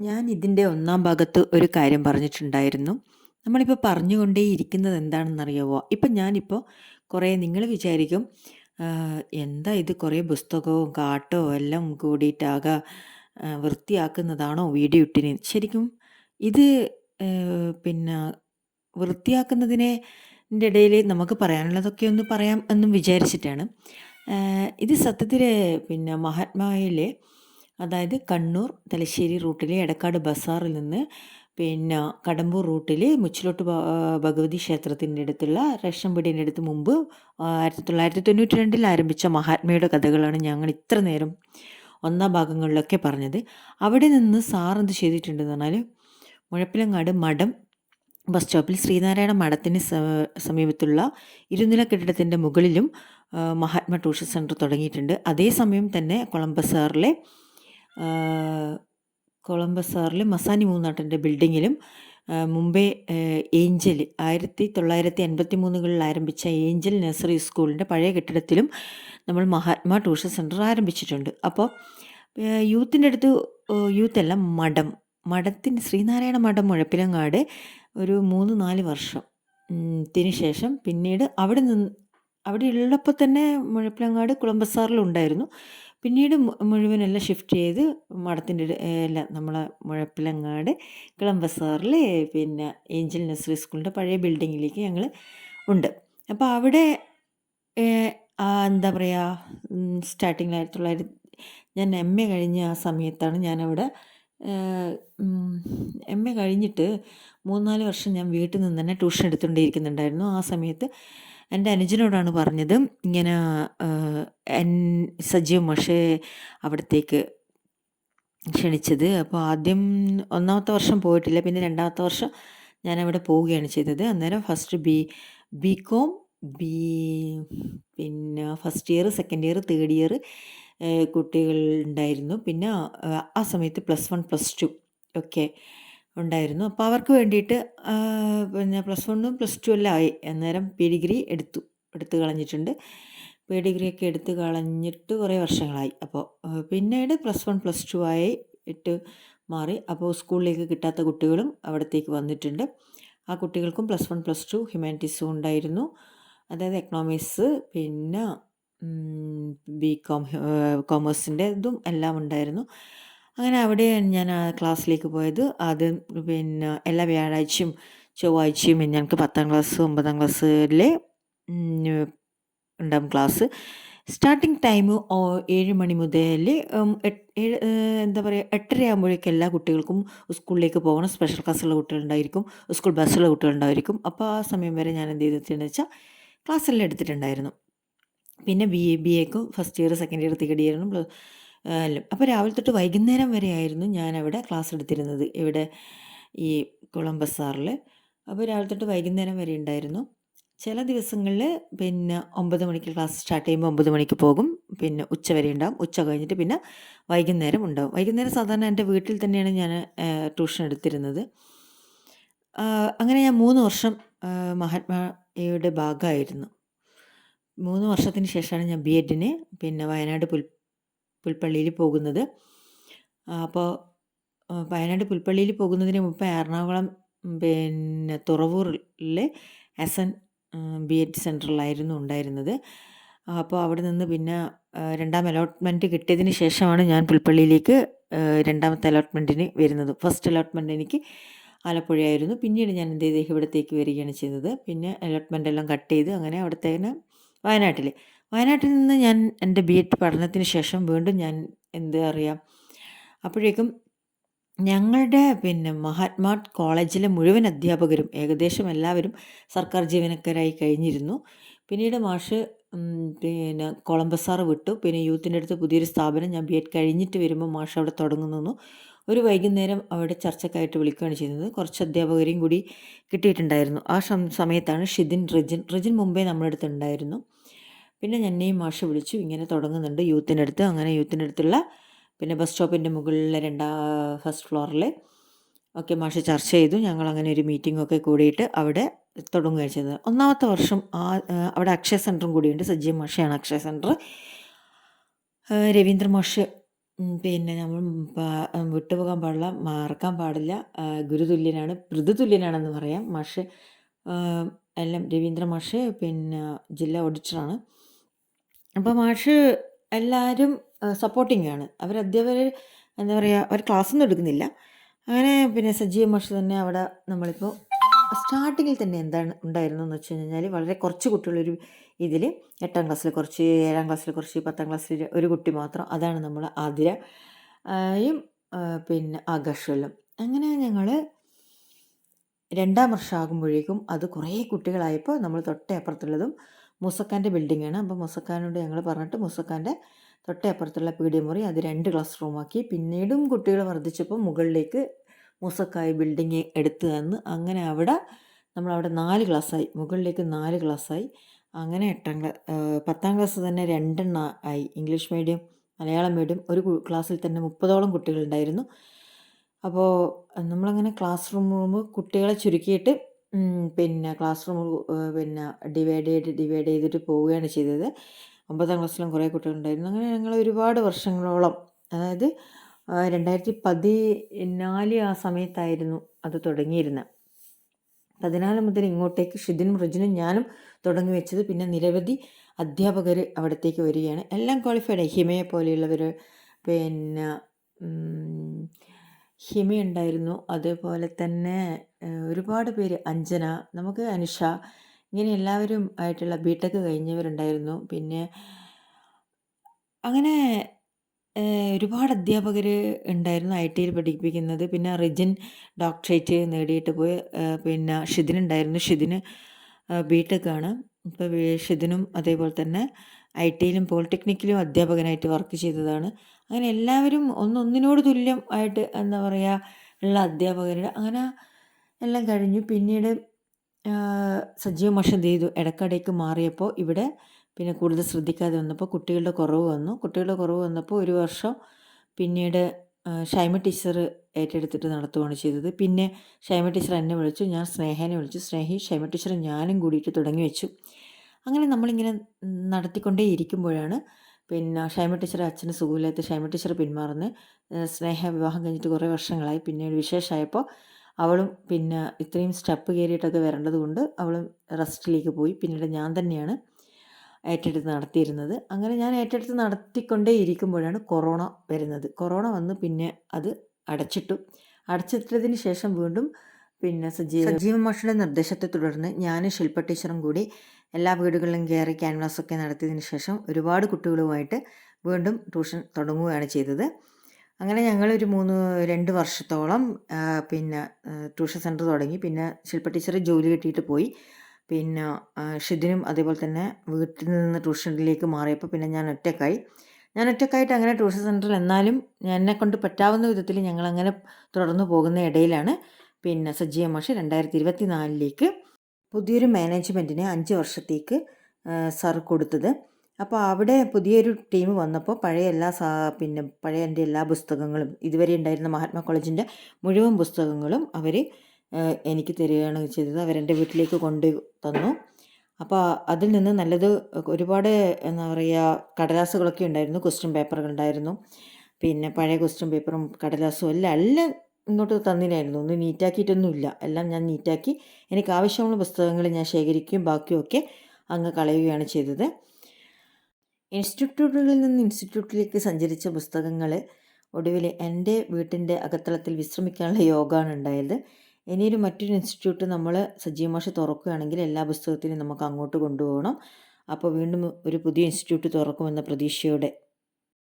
ഞാൻ ഇതിന്റെ ഒന്നാം ഭാഗത്ത് ഒരു കാര്യം പറഞ്ഞിട്ടുണ്ടായിരുന്നു. നമ്മളിപ്പോൾ പറഞ്ഞുകൊണ്ടേ ഇരിക്കുന്നത് എന്താണെന്നറിയാവോ? ഇപ്പം ഞാനിപ്പോൾ കുറേ നിങ്ങൾ വിചാരിക്കും എന്താ ഇത് കുറേ പുസ്തകവും കാട്ടോ എല്ലാം കൂടിയിട്ടാകെ വൃത്തിയാക്കുന്നതാണോ വീഡിയോ ഇട്ടിന്? ശരിക്കും ഇത് പിന്നെ വൃത്തിയാക്കുന്നതിനെ ഇടയിൽ നമുക്ക് പറയാനുള്ളതൊക്കെ ഒന്ന് പറയാം എന്നും വിചാരിച്ചിട്ടാണ്. ഇത് സത്യത്തിൽ പിന്നെ മഹാത്മായിലെ അതായത് കണ്ണൂർ തലശ്ശേരി റൂട്ടിലെ എടക്കാട് ബസാറിൽ നിന്ന് പിന്നെ കടമ്പൂർ റൂട്ടിൽ മുച്ചിലോട്ട് ഭഗവതി ക്ഷേത്രത്തിന്റെ അടുത്തുള്ള റേഷൻ പീടിയന്റെ അടുത്ത് മുമ്പ് ആയിരത്തി തൊള്ളായിരത്തി തൊണ്ണൂറ്റി രണ്ടിൽ ആരംഭിച്ച മഹാത്മയുടെ കഥകളാണ് ഞങ്ങൾ ഇത്ര നേരം ഒന്നാം ഭാഗങ്ങളിലൊക്കെ പറഞ്ഞത്. അവിടെ നിന്ന് സാർ എന്ത് ചെയ്തിട്ടുണ്ടെന്ന് പറഞ്ഞാൽ മുഴപ്പിലങ്ങാട് മഠം ബസ് സ്റ്റോപ്പിൽ ശ്രീനാരായണ മഠത്തിന് സമീപത്തുള്ള ഇരുനില കെട്ടിടത്തിന്റെ മുകളിലും മഹാത്മ ട്യൂഷൻ സെന്റർ തുടങ്ങിയിട്ടുണ്ട്. അതേസമയം തന്നെ കൊളംബസാറിലെ ആഹ്, കൊളംബസാറിലെ മസാനി മൂന്നാട്ടന്റെ ബിൽഡിങ്ങിലും മുംബൈ ഏഞ്ചൽ ആയിരത്തി തൊള്ളായിരത്തി എൺപത്തി മൂന്നുകളിൽ ആരംഭിച്ച ഏഞ്ചൽ നഴ്സറി സ്കൂളിന്റെ പഴയ കെട്ടിടത്തിലും നമ്മൾ മഹാത്മാ ട്യൂഷൻ സെന്റർ ആരംഭിച്ചിട്ടുണ്ട്. അപ്പോൾ യൂത്തിന്റെ അടുത്ത് യൂത്തല്ല മഠം മഠത്തിന് ശ്രീനാരായണ മഠം മുഴപ്പിലങ്ങാട് ഒരു 3, 4 വർഷം ത്തിന് ശേഷം പിന്നീട് അവിടെ നിന്ന് അവിടെ ഉള്ളപ്പോൾ തന്നെ മുഴപ്പിലങ്ങാട് കുളമ്പസാറിലുണ്ടായിരുന്നു. പിന്നീട് മുഴുവനല്ല ഷിഫ്റ്റ് ചെയ്ത് മഠത്തിന്റെ എല്ലാം നമ്മളെ മുഴപ്പിലങ്ങാട് കുളമ്പസാറിൽ പിന്നെ ഏഞ്ചൽ നഴ്സറി സ്കൂളിന്റെ പഴയ ബിൽഡിങ്ങിലേക്ക് ഞങ്ങൾ ഉണ്ട്. അപ്പോൾ അവിടെ എന്താ പറയുക സ്റ്റാർട്ടിങ്ങിൽ ആയിരത്തി തൊള്ളായിരത്തി ഞാൻ എം എ കഴിഞ്ഞ ആ സമയത്താണ് ഞാനവിടെ എം എ കഴിഞ്ഞിട്ട് 3, 4 വർഷം ഞാൻ വീട്ടിൽ നിന്ന് തന്നെ ട്യൂഷൻ എടുത്തുകൊണ്ടേയിരിക്കുന്നുണ്ടായിരുന്നു. ആ സമയത്ത് എന്റെ അനുജനോടാണ് പറഞ്ഞത് ഇങ്ങനെ എൻ സജീവ് മഷെ അവിടത്തേക്ക് ക്ഷണിച്ചത്. അപ്പോൾ ആദ്യം ഒന്നാമത്തെ വർഷം പോയിട്ടില്ല. പിന്നെ രണ്ടാമത്തെ വർഷം ഞാൻ അവിടെ പോവുകയാണ് ചെയ്തത്. അന്നേരം first B B com B പിന്നെ first year, second year, third year കുട്ടികൾ ഉണ്ടായിരുന്നു. പിന്നെ ആ സമയത്ത് പ്ലസ് വൺ പ്ലസ് ടു ഒക്കെ ഉണ്ടായിരുന്നു. അപ്പോൾ അവർക്ക് വേണ്ടിയിട്ട് പിന്നെ പ്ലസ് വണ്ണും പ്ലസ് ടു എല്ലാം ആയി. അന്നേരം പി ഡിഗ്രി എടുത്തു. എടുത്തു കളഞ്ഞിട്ടുണ്ട്. പി ഡിഗ്രിയൊക്കെ എടുത്തു കളഞ്ഞിട്ട് കുറേ വർഷങ്ങളായി. അപ്പോൾ പിന്നീട് പ്ലസ് വൺ പ്ലസ് ടു ആയി ഇട്ട് മാറി. അപ്പോൾ സ്കൂളിലേക്ക് കിട്ടാത്ത കുട്ടികളും അവിടത്തേക്ക് വന്നിട്ടുണ്ട്. ആ കുട്ടികൾക്കും പ്ലസ് വൺ പ്ലസ് ടു ഹ്യൂമാനിറ്റീസും ഉണ്ടായിരുന്നു. അതായത് എക്കണോമിക്സ് പിന്നെ ബി കോം കോമേഴ്സിന്റെ ഇതും എല്ലാം ഉണ്ടായിരുന്നു. അങ്ങനെ അവിടെ ഞാൻ ആ ക്ലാസ്സിലേക്ക് പോയത്. അത് പിന്നെ എല്ലാ വ്യാഴാഴ്ചയും ചൊവ്വാഴ്ചയും ഞങ്ങൾക്ക് 10ാം ക്ലാസ്, ഒമ്പതാം ക്ലാസ്സിലെ ഉണ്ടാകും ക്ലാസ്. സ്റ്റാർട്ടിംഗ് ടൈം ഏഴ് 7 മണി മുതൽ ഏഴ് എന്താ പറയുക എട്ടര ആകുമ്പോഴേക്കും എല്ലാ കുട്ടികൾക്കും സ്കൂളിലേക്ക് പോകണം. സ്പെഷ്യൽ ക്ലാസ്സുള്ള കുട്ടികളുണ്ടായിരിക്കും. സ്കൂൾ ബസ്സുള്ള കുട്ടികളുണ്ടായിരിക്കും. അപ്പോൾ ആ സമയം വരെ ഞാൻ എന്ത് ചെയ്തിട്ടുണ്ടെന്ന് വെച്ചാൽ ക്ലാസ്സെല്ലാം എടുത്തിട്ടുണ്ടായിരുന്നു. പിന്നെ B A B എക്കും first year, second year, third ഇയറിനും. അപ്പോൾ രാവിലെ തൊട്ട് വൈകുന്നേരം വരെയായിരുന്നു ഞാനവിടെ ക്ലാസ് എടുത്തിരുന്നത്. ഇവിടെ ഈ കൊളംബസ് കുളംബസാറിൽ. അപ്പോൾ രാവിലെ തൊട്ട് വൈകുന്നേരം വരെ ഉണ്ടായിരുന്നു. ചില ദിവസങ്ങളിൽ പിന്നെ ഒമ്പത് മണിക്ക് ക്ലാസ് സ്റ്റാർട്ട് ചെയ്യുമ്പോൾ ഒമ്പത് മണിക്ക് പോകും. പിന്നെ ഉച്ച വരെ ഉണ്ടാവും. ഉച്ച കഴിഞ്ഞിട്ട് പിന്നെ വൈകുന്നേരം ഉണ്ടാവും. വൈകുന്നേരം സാധാരണ എന്റെ വീട്ടിൽ തന്നെയാണ് ഞാൻ ട്യൂഷൻ എടുത്തിരുന്നത്. അങ്ങനെ ഞാൻ മൂന്ന് വർഷം മഹാത്മായുടെ ഭാഗമായിരുന്നു. മൂന്ന് വർഷത്തിന് ശേഷമാണ് ഞാൻ ബി എഡിന് പിന്നെ വയനാട് പുൽ പുൽപ്പള്ളിയിൽ പോകുന്നത്. അപ്പോൾ വയനാട് പുൽപ്പള്ളിയിൽ പോകുന്നതിന് മുമ്പ് എറണാകുളം പിന്നെ തുറവൂറിലെ എസ് എൻ ഏഹ്, ബി എഡ് സെന്ററിലായിരുന്നു ഉണ്ടായിരുന്നത്. അപ്പോൾ അവിടെ നിന്ന് പിന്നെ രണ്ടാം അലോട്ട്മെന്റ് കിട്ടിയതിന് ശേഷമാണ് ഞാൻ പുൽപ്പള്ളിയിലേക്ക് രണ്ടാമത്തെ അലോട്ട്മെന്റിന് വരുന്നത്. ഫസ്റ്റ് അലോട്ട്മെന്റ് എനിക്ക് ആലപ്പുഴയായിരുന്നു. പിന്നീട് ഞാൻ എന്ത് ചെയ്ത് ഇവിടത്തേക്ക് വരികയാണ് ചെയ്തത്. പിന്നെ അലോട്ട്മെന്റ് എല്ലാം കട്ട് ചെയ്ത് അങ്ങനെ അവിടത്തേന് വയനാട്ടിൽ. വയനാട്ടിൽ നിന്ന് ഞാൻ എന്റെ ബി എഡ് പഠനത്തിന് ശേഷം വീണ്ടും ഞാൻ എന്താ അറിയാം അപ്പോഴേക്കും ഞങ്ങളുടെ പിന്നെ മഹാത്മാ കോളേജിലെ മുഴുവൻ അധ്യാപകരും ഏകദേശം എല്ലാവരും സർക്കാർ ജീവനക്കാരായി കഴിഞ്ഞിരുന്നു. പിന്നീട് മാഷ് പിന്നെ കൊളംബസാർ വിട്ടു. പിന്നെ യൂത്തിന്റെ അടുത്ത് പുതിയൊരു സ്ഥാപനം ഞാൻ ബി എഡ് കഴിഞ്ഞിട്ട് വരുമ്പോൾ മാഷ് അവിടെ തുടങ്ങുന്നു. ഒരു വൈകുന്നേരം അവിടെ ചർച്ചക്കായിട്ട് വിളിക്കുകയാണ് ചെയ്യുന്നത്. കുറച്ച് അധ്യാപകരെയും കൂടി കിട്ടിയിട്ടുണ്ടായിരുന്നു. ആ സമയത്താണ് ഷിദിൻ റിജിൻ റിജിൻ മുമ്പേ നമ്മുടെ അടുത്ത് ഉണ്ടായിരുന്നു. പിന്നെ എന്നെയും മാഷ് വിളിച്ചു. ഇങ്ങനെ തുടങ്ങുന്നുണ്ട് യൂത്തിന്റെ അടുത്ത്. അങ്ങനെ യൂത്തിന്റെ അടുത്തുള്ള പിന്നെ ബസ് സ്റ്റോപ്പിന്റെ മുകളിലെ രണ്ടാ ഫസ്റ്റ് ഫ്ലോറിൽ ഒക്കെ മാഷ് ചർച്ച ചെയ്തു. ഞങ്ങൾ അങ്ങനെ ഒരു മീറ്റിംഗ് ഒക്കെ കൂടിയിട്ട് അവിടെ തുടങ്ങുകയാണ് ചെയ്തത്. ഒന്നാമത്തെ വർഷം ആ അവിടെ അക്ഷയ സെന്ററും കൂടിയുണ്ട്. സജീവ് മാഷയാണ് അക്ഷയ സെന്റർ രവീന്ദ്ര മാഷ് പിന്നെ നമ്മൾ വിട്ടുപോകാൻ പാടില്ല മറക്കാൻ പാടില്ല ഗുരുതുല്യനാണ് പൃഥുതുല്യനാണെന്ന് പറയാം മാഷ് എല്ലാം രവീന്ദ്ര മാഷ് പിന്നെ ജില്ലാ ഓഡിറ്ററാണ് അപ്പോൾ മാഷ് എല്ലാവരും സപ്പോർട്ടിംഗ് ആണ്. അവർ അധ്യാപകർ എന്താ പറയുക അവർ ക്ലാസ്സൊന്നും എടുക്കുന്നില്ല. അങ്ങനെ പിന്നെ സജീവ മാഷ് തന്നെ അവിടെ നമ്മളിപ്പോൾ സ്റ്റാർട്ടിങ്ങിൽ തന്നെ എന്താണ് ഉണ്ടായിരുന്നു എന്ന് വെച്ച് കഴിഞ്ഞാൽ വളരെ കുറച്ച് കുട്ടികളൊരു ഇതിൽ എട്ടാം ക്ലാസ്സിൽ കുറച്ച് ഏഴാം ക്ലാസ്സിൽ കുറച്ച് പത്താം ക്ലാസ്സിൽ ഒരു കുട്ടി മാത്രം. അതാണ് നമ്മൾ ആതിര ആയും പിന്നെ ആകാശവല്ലം. അങ്ങനെ ഞങ്ങൾ രണ്ടാം വർഷമാകുമ്പോഴേക്കും അത് കുറേ കുട്ടികളായപ്പോൾ നമ്മൾ തൊട്ടേ അപ്പുറത്തുള്ളതും മുസക്കാന്റെ ബിൽഡിങ്ങാണ്. അപ്പോൾ മുസക്കാനോട് ഞങ്ങൾ പറഞ്ഞിട്ട് മുസക്കാന്റെ തൊട്ടേ അപ്പുറത്തുള്ള മുറി അത് രണ്ട് ക്ലാസ് റൂമാക്കി. പിന്നീടും കുട്ടികൾ വർദ്ധിച്ചപ്പോൾ മുകളിലേക്ക് മുസക്കായ ബിൽഡിങ് എടുത്തു തന്ന് അങ്ങനെ അവിടെ നമ്മളവിടെ നാല് ക്ലാസ്സായി. മുകളിലേക്ക് നാല് ക്ലാസ്സായി. അങ്ങനെ എട്ടാം ക്ലാസ് പത്താം ക്ലാസ് തന്നെ രണ്ടെണ്ണ ആയി. ഇംഗ്ലീഷ് മീഡിയം മലയാളം മീഡിയം ഒരു ക്ലാസ്സിൽ തന്നെ മുപ്പതോളം കുട്ടികളുണ്ടായിരുന്നു അപ്പോൾ നമ്മളങ്ങനെ ക്ലാസ് റൂം റൂം കുട്ടികളെ ചുരുക്കിയിട്ട് പിന്നെ ക്ലാസ് റൂം പിന്നെ ഡിവൈഡ് ചെയ്ത് ഡിവൈഡ് ചെയ്തിട്ട് പോവുകയാണ് ചെയ്തത്. ഒമ്പതാം ക്ലാസ്സിലും കുറേ കുട്ടികളുണ്ടായിരുന്നു. അങ്ങനെ ഞങ്ങൾ ഒരുപാട് വർഷങ്ങളോളം അതായത് രണ്ടായിരത്തി പതിനാല് ആ സമയത്തായിരുന്നു അത് തുടങ്ങിയിരുന്നത് പതിനാല് മുതൽ ഇങ്ങോട്ടേക്ക് ഷിദിനും റിജിനും ഞാനും തുടങ്ങി വെച്ചത്. പിന്നെ നിരവധി അധ്യാപകർ അവിടത്തേക്ക് വരികയാണ്. എല്ലാം ക്വാളിഫൈഡ് ഹിമയെ പോലെയുള്ളവർ പിന്നെ ഹിമയുണ്ടായിരുന്നു. അതേപോലെ തന്നെ ഒരുപാട് പേര് അഞ്ജന നമുക്ക് അനുഷ ഇങ്ങനെ എല്ലാവരും ആയിട്ടുള്ള ബിടെക് കഴിഞ്ഞവരുണ്ടായിരുന്നു. പിന്നെ അങ്ങനെ ഒരുപാട് അധ്യാപകർ ഉണ്ടായിരുന്നു ഐ ടിയിൽ പഠിപ്പിക്കുന്നത്. പിന്നെ റിജിൻ ഡോക്ടറേറ്റ് നേടിയിട്ട് പോയി. പിന്നെ ഷിദിൻ ഉണ്ടായിരുന്നു. ഷിദിന് ബിടെക് ആണ്. ഇപ്പോൾ ഷിദിനും അതേപോലെ തന്നെ ഐ ടിയിലും പോളിടെക്നിക്കിലും അധ്യാപകനായിട്ട് വർക്ക് ചെയ്തതാണ്. അങ്ങനെ എല്ലാവരും ഒന്നൊന്നിനോട് തുല്യം ആയിട്ട് എന്താ പറയുക ഉള്ള അധ്യാപകരുടെ അങ്ങനെ എല്ലാം കഴിഞ്ഞു. പിന്നീട് സജീവ മാഷ് എന്ത് ചെയ്തു? ഇടയ്ക്കിടയ്ക്ക് മാറിയപ്പോൾ ഇവിടെ പിന്നെ കൂടുതൽ ശ്രദ്ധിക്കാതെ വന്നപ്പോൾ കുട്ടികളുടെ കുറവ് വന്നു. കുട്ടികളുടെ കുറവ് വന്നപ്പോൾ ഒരു വർഷം പിന്നീട് ഷൈമ ടീച്ചർ ഏറ്റെടുത്തിട്ട് നടത്തുകയാണ് ചെയ്തത്. പിന്നെ ഷൈമ ടീച്ചർ എന്നെ വിളിച്ചു. ഞാൻ സ്നേഹനെ വിളിച്ചു. സ്നേഹി ഷൈമ ടീച്ചർ ഞാനും കൂടിയിട്ട് തുടങ്ങി വെച്ചു. അങ്ങനെ നമ്മളിങ്ങനെ നടത്തിക്കൊണ്ടേ ഇരിക്കുമ്പോഴാണ് പിന്നെ ഷൈമ ടീച്ചർ അച്ഛന് സുഖമില്ലാത്ത ഷൈമ ടീച്ചർ പിന്മാറുന്നത്. സ്നേഹ വിവാഹം കഴിഞ്ഞിട്ട് കുറേ വർഷങ്ങളായി. പിന്നീട് വിശേഷമായപ്പോൾ അവളും പിന്നെ ഇത്രയും സ്റ്റെപ്പ് കയറിയിട്ടൊക്കെ വരേണ്ടത് കൊണ്ട് അവളും റെസ്റ്റിലേക്ക് പോയി. പിന്നീട് ഞാൻ തന്നെയാണ് ഏറ്റെടുത്ത് നടത്തിയിരുന്നത്. അങ്ങനെ ഞാൻ ഏറ്റെടുത്ത് നടത്തിക്കൊണ്ടേ ഇരിക്കുമ്പോഴാണ് കൊറോണ വരുന്നത്. കൊറോണ വന്ന് പിന്നെ അത് അടച്ചിട്ടു. അടച്ചിട്ടതിന് ശേഷം വീണ്ടും പിന്നെ സജീവ സജീവ മാഷയുടെ നിർദ്ദേശത്തെ തുടർന്ന് ഞാൻ ശില്പ ടീച്ചറും കൂടി എല്ലാ വീടുകളിലും കയറി ക്യാൻവാസൊക്കെ നടത്തിയതിന് ശേഷം ഒരുപാട് കുട്ടികളുമായിട്ട് വീണ്ടും ട്യൂഷൻ തുടങ്ങുകയാണ് ചെയ്തത്. അങ്ങനെ ഞങ്ങളൊരു മൂന്ന് രണ്ട് വർഷത്തോളം പിന്നെ ട്യൂഷൻ സെന്റർ തുടങ്ങി. പിന്നെ ശില്പ ടീച്ചർ ജോലി കിട്ടിയിട്ട് പോയി. പിന്നെ ഷിദിനും അതേപോലെ തന്നെ വീട്ടിൽ നിന്ന് ട്യൂഷനിലേക്ക് മാറിയപ്പോൾ പിന്നെ ഞാൻ ഒറ്റക്കായി ഞാൻ ഒറ്റക്കായിട്ട് അങ്ങനെ ട്യൂഷൻ സെന്ററിൽ എന്നാലും എന്നെ കൊണ്ട് പറ്റാവുന്ന വിധത്തിൽ ഞങ്ങളങ്ങനെ തുടർന്ന് പോകുന്ന ഇടയിലാണ്. പിന്നെ സജീവ മാഷ് രണ്ടായിരത്തി ഇരുപത്തി നാലിലേക്ക് പുതിയൊരു മാനേജ്മെന്റിന് അഞ്ച് വർഷത്തേക്ക് സർ കൊടുത്തത്. അപ്പോൾ അവിടെ പുതിയൊരു ടീം വന്നപ്പോൾ പഴയ എല്ലാ സാ പിന്നെ പഴയ എന്റെ എല്ലാ പുസ്തകങ്ങളും ഇതുവരെ ഉണ്ടായിരുന്ന മഹാത്മാ കോളേജിന്റെ മുഴുവൻ പുസ്തകങ്ങളും അവർ എനിക്ക് തരികയാണ് ചെയ്തത്. അവരെന്റെ വീട്ടിലേക്ക് കൊണ്ട് തന്നു. അപ്പോൾ അതിൽ നിന്ന് നല്ലത് ഒരുപാട് എന്താ പറയുക കടലാസുകളൊക്കെ ഉണ്ടായിരുന്നു. ക്വസ്റ്റ്യൻ പേപ്പറുകൾ ഉണ്ടായിരുന്നു. പിന്നെ പഴയ ക്വസ്റ്റ്യൻ പേപ്പറും കടലാസും എല്ലാം എല്ലാം ഇങ്ങോട്ട് തന്നിനായിരുന്നു ഒന്നും നീറ്റാക്കിയിട്ടൊന്നുമില്ല എല്ലാം ഞാൻ നീറ്റാക്കി എനിക്ക് ആവശ്യമുള്ള പുസ്തകങ്ങൾ ഞാൻ ശേഖരിക്കുകയും ബാക്കിയൊക്കെ അങ്ങ് കളയുകയാണ് ചെയ്തത്. ഇൻസ്റ്റിറ്റ്യൂട്ടുകളിൽ നിന്ന് ഇൻസ്റ്റിറ്റ്യൂട്ടിലേക്ക് സഞ്ചരിച്ച പുസ്തകങ്ങൾ ഒടുവിൽ എന്റെ വീട്ടിന്റെ അകത്തളത്തിൽ വിശ്രമിക്കാനുള്ള യോഗമാണ് ഉണ്ടായത്. ഇനിയൊരു മറ്റൊരു ഇൻസ്റ്റിറ്റ്യൂട്ട് നമ്മൾ സജീവ മാഷ് തുറക്കുകയാണെങ്കിൽ എല്ലാ പുസ്തകത്തിനും നമുക്ക് അങ്ങോട്ട് കൊണ്ടുപോകണം. അപ്പോൾ വീണ്ടും ഒരു പുതിയ ഇൻസ്റ്റിറ്റ്യൂട്ട് തുറക്കുമെന്ന പ്രതീക്ഷയോടെ